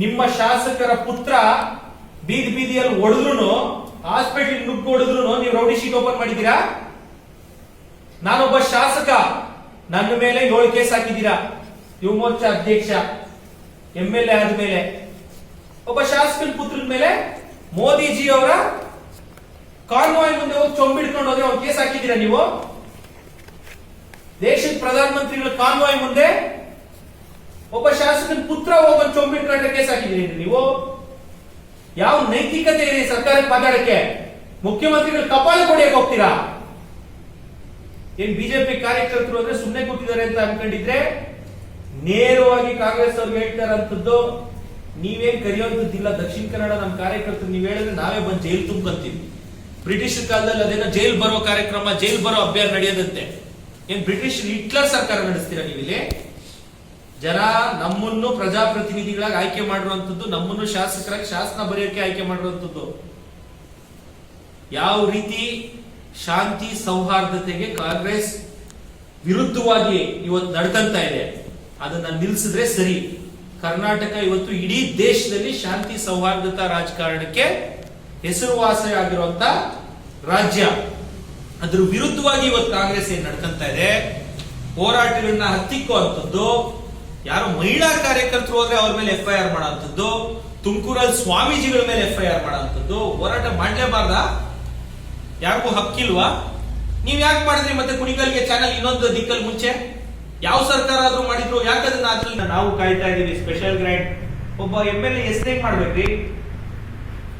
ನಿಮ್ಮ ಶಾಸಕರ ಪುತ್ರ ಬೀದಿ ಬೀದಿಯಲ್ಲಿ ಹೊಡೆದ್ರು ಹಾಸ್ಪಿಟಲ್ ನುಗ್ಗು ಹೊಡೆದ್ರು ನೀವು ರೌಡಿ ಶೀಟ್ ಓಪನ್ ಮಾಡಿದ್ದೀರಾ? ನಾನೊಬ್ಬ ಶಾಸಕ, ನನ್ನ ಮೇಲೆ ಏಳು ಕೇಸ್ ಹಾಕಿದ್ದೀರಾ? ಯುವ ಮೋರ್ಚಾ ಅಧ್ಯಕ್ಷ ಎಂ ಎಲ್ ಎ ಆದ್ಮೇಲೆ. ಒಬ್ಬ ಶಾಸಕನ ಪುತ್ರದ ಮೇಲೆ ಮೋದಿಜಿ ಅವರ ಕಾನ್ವಾಯ್ ಮುಂದೆ ಹೋಗಿ ಚೊಂಬಿಡ್ಕೊಂಡು ಹೋದ್ರೆ ಕೇಸ್ ಹಾಕಿದ್ದೀರಾ ನೀವು? ದೇಶದ ಪ್ರಧಾನಮಂತ್ರಿಗಳ ಕಾನ್ವಾಯ್ ಮುಂದೆ ಒಬ್ಬ ಶಾಸಕನ ಪುತ್ರ ಹೋಗಿ ಚೊಂಬಿಟ್ಕೊಂಡ್ರೆ ಕೇಸ್ ಹಾಕಿದ್ರಿ ನೀವು? ಯಾವ ನೈತಿಕತೆ ಇದೆ ಸರ್ಕಾರಕ್ಕೆ ಮಾತಾಡಕ್ಕೆ ಮುಖ್ಯಮಂತ್ರಿಗಳು ಕಪಾಲ ಕೊಡಿಯಕ್ಕೆ ಹೋಗ್ತೀರಾ? ಏನ್ ಬಿಜೆಪಿ ಕಾರ್ಯಕರ್ತರು ಅಂದ್ರೆ ಸುಮ್ಮನೆ ಕೂತಿದ್ದಾರೆ ಅಂತ ಅನ್ಕೊಂಡಿದ್ರೆ ನೇರವಾಗಿ ಕಾಂಗ್ರೆಸ್ ಅವ್ರಿಗೆ ಹೇಳ್ತಾರಂತದ್ದು, ನೀವೇನ್ ಕರೆಯುವಂತದ್ದಿಲ್ಲ ದಕ್ಷಿಣ ಕನ್ನಡ ನಮ್ಮ ಕಾರ್ಯಕರ್ತರು ನೀವ್ ಹೇಳಿದ್ರೆ ನಾವೇ ಬಂದು ಜೈಲ್ ತುಂಬ್ಕೊಂತೀವಿ. ಬ್ರಿಟಿಷ್ ಕಾಲದಲ್ಲಿ ಅದೇನೋ ಜೈಲ್ ಬರೋ ಕಾರ್ಯಕ್ರಮ, ಜೈಲ್ ಬರೋ ಅಭ್ಯಾಸ ನಡೆಯದಂತೆ. ಏನ್ ಬ್ರಿಟಿಷ್ ಹಿಟ್ಲರ್ ಸರ್ಕಾರ ನಡೆಸ್ತೀರಾ ನೀವಿಲ್ಲಿ? ಜನ ನಮ್ಮನ್ನು ಪ್ರಜಾಪ್ರತಿನಿಧಿಗಳಾಗಿ ಆಯ್ಕೆ ಮಾಡಿರುವಂಥದ್ದು, ನಮ್ಮನ್ನು ಶಾಸಕರಾಗಿ ಶಾಸನ ಬರೆಯೋಕೆ ಆಯ್ಕೆ ಮಾಡಿರುವಂಥದ್ದು. ಯಾವ ರೀತಿ ಶಾಂತಿ ಸೌಹಾರ್ದತೆಗೆ ಕಾಂಗ್ರೆಸ್ ವಿರುದ್ಧವಾಗಿ ಇವತ್ತು ನಡ್ಕಂತ ಇದೆ, ಅದನ್ನ ನಿಲ್ಲಿಸಿದ್ರೆ ಸರಿ. ಕರ್ನಾಟಕ ಇವತ್ತು ಇಡೀ ದೇಶದಲ್ಲಿ ಶಾಂತಿ ಸೌಹಾರ್ದತಾ ರಾಜಕಾರಣಕ್ಕೆ ಹೆಸರುವಾಸಿ ಆಗಿರುವಂತ ರಾಜ್ಯ. ಅದ್ರ ವಿರುದ್ಧವಾಗಿ ಇವತ್ತು ಕಾಂಗ್ರೆಸ್ ಏನ್ ನಡ್ಕಂತ ಇದೆ? ಹೋರಾಟಗಳನ್ನ ಹತ್ತಿಕ್ಕುವಂಥದ್ದು ಯಾರು ಮಹಿಳಾ ಕಾರ್ಯಕರ್ತರು ಹೋದ್ರೆ ಅವ್ರ ಮೇಲೆ ಎಫ್ ಐ ಆರ್ ಮಾಡೋಂಥದ್ದು ತುಮಕೂರಲ್ಲಿ ಸ್ವಾಮೀಜಿಗಳ ಮೇಲೆ ಎಫ್ ಐ ಆರ್ ಮಾಡೋಂಥದ್ದು ಹೋರಾಟ ಮಾಡಲೇಬಾರ್ದ? ಯಾರಿಗೂ ಹಕ್ಕಿಲ್ವಾ? ನೀವ್ ಯಾಕೆ ಮಾಡಿದ್ರಿ ಮತ್ತೆ ಕುಣಿಗಲ್ಗೆ ಚಾನಲ್ ಇನ್ನೊಂದು ದಿಕ್ಕಲ್ಲಿ ಮುಂಚೆ? ಯಾವ ಸರ್ಕಾರ ಆದ್ರೂ ಮಾಡಿದ್ರು ಯಾಕಂದ್ರೆ ಅದ್ರಲ್ಲಿ ನಾವು ಕಾಯ್ತಾ ಇದೀವಿ ಸ್ಪೆಷಲ್ ಗ್ರ್ಯಾಂಡ್ ಒಬ್ಬ ಎಂ ಎಲ್ ಎ ಎಷ್ಟೇಗ್ ಮಾಡ್ಬೇಕ್ರಿ.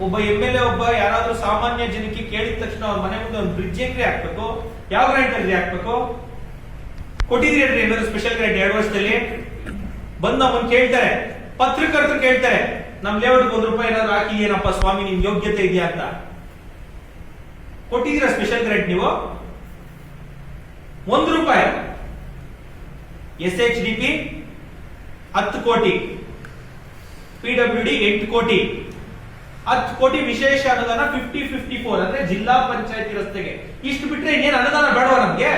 ಒಬ್ಬ ಎಂ ಎಲ್ ಎ ಒಬ್ಬ ಯಾರಾದ್ರೂ ಸಾಮಾನ್ಯ ಜನಕ್ಕೆ ಕೇಳಿದ ತಕ್ಷಣ ಅವ್ರ ಮನೆ ಮುಂದೆ ಒಂದು ಬ್ರಿಡ್ಜ್ ಏನ್ರಿ ಹಾಕ್ಬೇಕು. ಯಾವ ಗ್ರಾಂಟ್ ಅಲ್ಲಿ ಹಾಕ್ಬೇಕು ಕೊಟ್ಟಿದ್ರಿ ಅಲ್ರಿ ಏನಾದ್ರು ಸ್ಪೆಷಲ್ ಗ್ರಾಂಟ್ ಎರಡು ವರ್ಷದಲ್ಲಿ? ಬಂದ್ ಅವನ್ ಕೇಳ್ತಾರೆ, ಪತ್ರಕರ್ತರು ಕೇಳ್ತಾರೆ, ನಮ್ ಲೇಔಟ್ ಒಂದ್ ರೂಪಾಯಿ ಏನಾದ್ರು ಹಾಕಿ, ಏನಪ್ಪ ಸ್ವಾಮಿ ನಿಮ್ ಯೋಗ್ಯತೆ ಇದೆಯಾ ಅಂತ. ಕೊಟ್ಟಿದ್ದೀರಾ ಸ್ಪೆಷಲ್ ಗ್ರೇಡ್ ನೀವು? ಒಂದು ರೂಪಾಯಿ. ಎಸ್ ಎಚ್ ಡಿ ಪಿ ಹತ್ತು ಕೋಟಿ. ಪಿ ಡಬ್ಲ್ಯೂ ಡಿ ಎಂಟು ಕೋಟಿ. ಹತ್ತು ಕೋಟಿ ವಿಶೇಷ ಅನುದಾನ ಫಿಫ್ಟಿ ಫಿಫ್ಟಿ ಫೋರ್ ಅಂದ್ರೆ ಜಿಲ್ಲಾ ಪಂಚಾಯತಿ ರಸ್ತೆಗೆ. ಇಷ್ಟು ಬಿಟ್ರೆ ಇನ್ನೇನು ಅನುದಾನ ಬೇಡವಾ ನಮ್ಗೆ?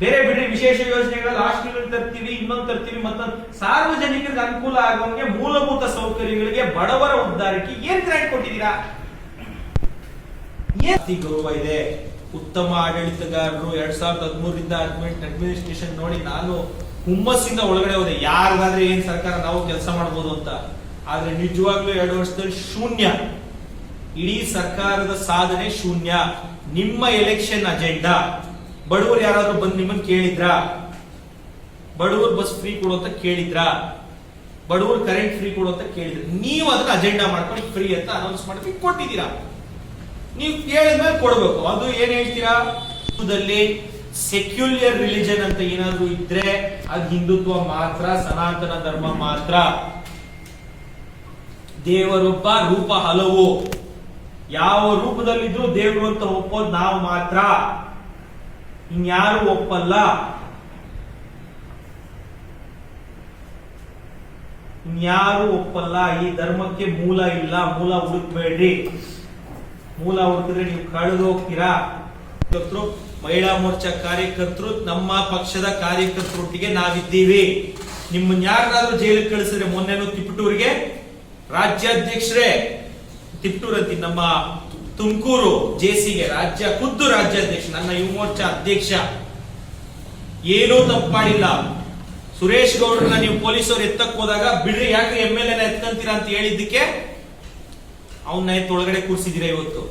ಬೇರೆ ಬಿಡ್ರಿ ವಿಶೇಷ ಯೋಜನೆಗಳಲ್ಲಿ ಹಾಸ್ಟೆಲ್ ತರ್ತೀವಿ, ಇನ್ನೊಂದು ತರ್ತೀವಿ, ಮತ್ತೊಂದು. ಸಾರ್ವಜನಿಕರಿಗೆ ಅನುಕೂಲ ಆಗುವಂಗೆ ಮೂಲಭೂತ ಸೌಕರ್ಯಗಳಿಗೆ ಬಡವರ ಉದ್ದಾರಕ್ಕೆ ಏನ್ ಗ್ರಾಂಟ್ ಕೊಟ್ಟಿದ್ದೀರಾ? ಗೌರವ ಇದೆ? ಉತ್ತಮ ಆಡಳಿತಗಾರರು ಎರಡ್ ಸಾವಿರದ ಹದಿಮೂರರಿಂದ ಅಡ್ಮಿನಿಸ್ಟ್ರೇಷನ್ ನೋಡಿ ನಾನು ಹುಮ್ಮಸ್ಸಿಂದ ಒಳಗಡೆ ಹೋದೆ. ಯಾರಿಗಾದ್ರೆ ಏನ್ ಸರ್ಕಾರ ನಾವು ಕೆಲಸ ಮಾಡಬಹುದು ಅಂತ. ಆದ್ರೆ ನಿಜವಾಗ್ಲೂ ಎರಡು ವರ್ಷದಲ್ಲಿ ಶೂನ್ಯ. ಇಡೀ ಸರ್ಕಾರದ ಸಾಧನೆ ಶೂನ್ಯ. ನಿಮ್ಮ ಎಲೆಕ್ಷನ್ ಅಜೆಂಡಾ ಬಡವರು ಯಾರಾದರೂ ಬಂದು ನಿಮ್ಮನ್ನು ಕೇಳಿದ್ರಾ? ಬಡವರು ಬಸ್ ಫ್ರೀ ಕೊಡು ಅಂತ ಕೇಳಿದ್ರಾ? ಬಡವರು ಕರೆಂಟ್ ಫ್ರೀ ಕೊಡು ಅಂತ ಕೇಳಿದ್ರೆ? ನೀವು ಅದನ್ನ ಅಜೆಂಡಾ ಮಾಡ್ಕೊಂಡು ಫ್ರೀ ಅಂತ ಅನೌನ್ಸ್ ಮಾಡಿ ಕೊಟ್ಟಿದ್ದೀರಾ? ನೀವು ಕೇಳಿದ್ಮೇಲೆ ಕೊಡಬೇಕು. ಅದು ಏನ್ ಹೇಳ್ತೀರಾ? ಸೆಕ್ಯುಲರ್ ರಿಲಿಜನ್ ಅಂತ ಏನಾದ್ರೂ ಇದ್ರೆ ಅದು ಹಿಂದುತ್ವ ಮಾತ್ರ, ಸನಾತನ ಧರ್ಮ ಮಾತ್ರ. ದೇವರೊಬ್ಬ ರೂಪ ಹಲವು. ಯಾವ ರೂಪದಲ್ಲಿದ್ರು ದೇವರು ಅಂತ ಒಪ್ಪೋದು ನಾವು ಮಾತ್ರ. ಇನ್ಯಾರು ಒಪ್ಪಲ್ಲ? ಇನ್ಯಾರು ಒಪ್ಪಲ್ಲ? ಈ ಧರ್ಮಕ್ಕೆ ಮೂಲ ಇಲ್ಲ, ಮೂಲ ಹುಡುಕ್ಬೇಡ್ರಿ. ಮೂಲ ಹುಡುಕಿದ್ರೆ ನೀವು ಕಳೆದು ಹೋಗ್ತೀರಾ? ಮಹಿಳಾ ಮೋರ್ಚಾ ಕಾರ್ಯಕರ್ತರು, ನಮ್ಮ ಪಕ್ಷದ ಕಾರ್ಯಕರ್ತರೊಟ್ಟಿಗೆ ನಾವಿದ್ದೀವಿ. ನಿಮ್ಮನ್ನ ಯಾರಾದ್ರೂ ಜೈಲಿಗೆ ಕಳಿಸಿದ್ರೆ ಮೊನ್ನೆನೂ ತಿಪ್ಪಟೂರಿಗೆ? ರಾಜ್ಯಾಧ್ಯಕ್ಷರೇ ತಿಪಟೂರ್ ನಮ್ಮ ತುಮಕೂರು ಜೆಸಿಗೆ ರಾಜ್ಯ, ಖುದ್ದು ರಾಜ್ಯಾಧ್ಯಕ್ಷ, ನನ್ನ ಯುವ ಮೋರ್ಚಾ ಅಧ್ಯಕ್ಷ. ಏನೂ ತಪ್ಪಾಡಿಲ್ಲ ಸುರೇಶ್ ಗೌಡ್ರನ್ನ ನೀವು ಪೊಲೀಸರು ಎತ್ತಕ್ ಹೋದಾಗ, ಬಿಡ್ರಿ ಯಾಕೆ ಎಂ ಎಲ್ ಎನ ಎತ್ಕಂತೀರಾ ಅಂತ ಹೇಳಿದ್ದಕ್ಕೆ ಅವನ್ನ ಎತ್ತೊಳಗಡೆ ಕೂರಿಸಿದಿರ ಇವತ್ತು?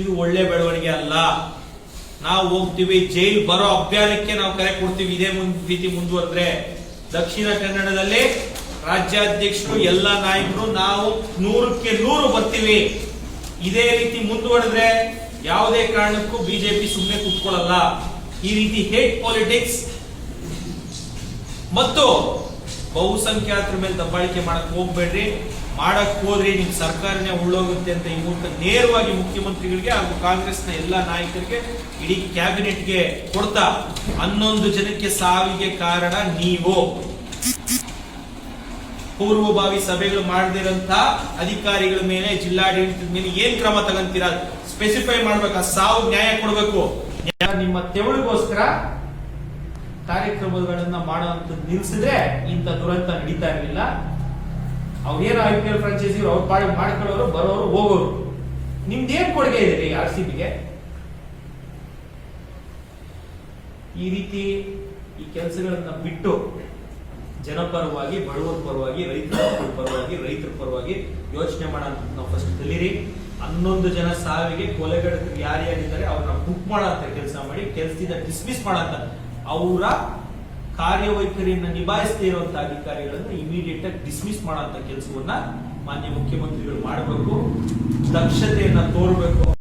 ಇದು ಒಳ್ಳೆ ಬೆಳವಣಿಗೆ ಅಲ್ಲ. ನಾವು ಹೋಗ್ತೀವಿ, ಜೈಲ್ ಬರೋ ಅಭಿಯಾನಕ್ಕೆ ನಾವು ಕರೆ ಕೊಡ್ತೀವಿ, ಇದೇ ರೀತಿ ಮುಂದುವರೆದ್ರೆ. ದಕ್ಷಿಣ ಕನ್ನಡದಲ್ಲಿ ರಾಜ್ಯಾಧ್ಯಕ್ಷರು, ಎಲ್ಲ ನಾಯಕರು, ನಾವು ನೂರಕ್ಕೆ ನೂರು ಬರ್ತೀವಿ. ಇದೇ ರೀತಿ ಮುಂದುವರೆದ್ರೆ ಯಾವುದೇ ಕಾರಣಕ್ಕೂ ಬಿಜೆಪಿ ಸುಮ್ಮನೆ ಕೂತ್ಕೊಳ್ಳಲ್ಲ. ಈ ರೀತಿ ಹೇಟ್ ಪಾಲಿಟಿಕ್ಸ್ ಮತ್ತು ಬಹುಸಂಖ್ಯಾತರ ಮೇಲೆ ದಬ್ಬಾಳಿಕೆ ಮಾಡಕ್ ಹೋಗ್ಬೇಡ್ರಿ. ಮಾಡಕ್ ಹೋದ್ರಿ, ನಿಮ್ ಸರ್ಕಾರನೇ ಉಳ್ಳೋಗುತ್ತೆ ಅಂತ ಈ ಮೂಲಕ ನೇರವಾಗಿ ಮುಖ್ಯಮಂತ್ರಿಗಳಿಗೆ ಹಾಗೂ ಕಾಂಗ್ರೆಸ್ನ ಎಲ್ಲಾ ನಾಯಕರಿಗೆ ಇಡೀ ಕ್ಯಾಬಿನೆಟ್ಗೆ ಕೊಡ್ತಾ ಹನ್ನೊಂದು ಜನಕ್ಕೆ ಸಾವಿಗೆ ಕಾರಣ ನೀವು. ಪೂರ್ವಭಾವಿ ಸಭೆಗಳು ಮಾಡದಿರಂತ ಅಧಿಕಾರಿಗಳ ಮೇಲೆ, ಜಿಲ್ಲಾಡಳಿತದ ಮೇಲೆ ಏನ್ ಕ್ರಮ ತಗಂತೀರಾ? ಸ್ಪೆಸಿಫೈ ಮಾಡ್ಬೇಕು ಸಾವು ನ್ಯಾಯ ಕೊಡಬೇಕು. ನಿಮ್ಮ ತೆವಳಿಗೋಸ್ಕರ ಕಾರ್ಯಕ್ರಮಗಳನ್ನ ಮಾಡುವಂತ ನಿಲ್ಸಿದ್ರೆ ಇಂಥ ದುರಂತ ನಡೀತಾ ಇರಲಿಲ್ಲ. ಅವ್ರೇನು ಐ ಪಿ ಎಲ್ ಫ್ರಾಂಚೈಸಿ ಅವ್ರ ಪಾಡಿ ಮಾಡ್ಕೊಳ್ಳೋರು, ಬರೋರು, ಹೋಗೋರು. ನಿಮ್ದೇನ್ ಕೊಡುಗೆ ಇದೆ ರೀ ಆರ್ ಸಿ ಬಿಗೆ ಈ ರೀತಿ ಈ ಕೆಲಸಗಳನ್ನ ಬಿಟ್ಟು ಜನಪರವಾಗಿ, ಬಡವರ ಪರವಾಗಿ, ರೈತರ ಪರವಾಗಿ ರೈತರ ಪರವಾಗಿ ಯೋಚನೆ ಮಾಡೋಣ ನಾವು ಫಸ್ಟ್ ಕಲೀರಿ. ಹನ್ನೊಂದು ಜನ ಸಾವಿಗೆ ಕೊಲೆಗಡಕರು ಯಾರ್ಯಾರಿದ್ದಾರೆ ಅವ್ರನ್ನ ಬುಕ್ ಮಾಡಂತ ಕೆಲಸ ಮಾಡಿ, ಕೆಲಸದಿಂದ ಡಿಸ್ಮಿಸ್ ಮಾಡಂತ ಅವರ ಕಾರ್ಯವೈಖರಿಯನ್ನ ನಿಭಾಯಿಸದೇ ಇರುವಂತ ಅಧಿಕಾರಿಗಳನ್ನ ಇಮಿಡಿಯೇಟ್ ಆಗಿ ಡಿಸ್ಮಿಸ್ ಮಾಡಂತ ಕೆಲಸವನ್ನ ಮಾನ್ಯ ಮುಖ್ಯಮಂತ್ರಿಗಳು ಮಾಡಬೇಕು. ದಕ್ಷತೆಯನ್ನ ತೋರಬೇಕು.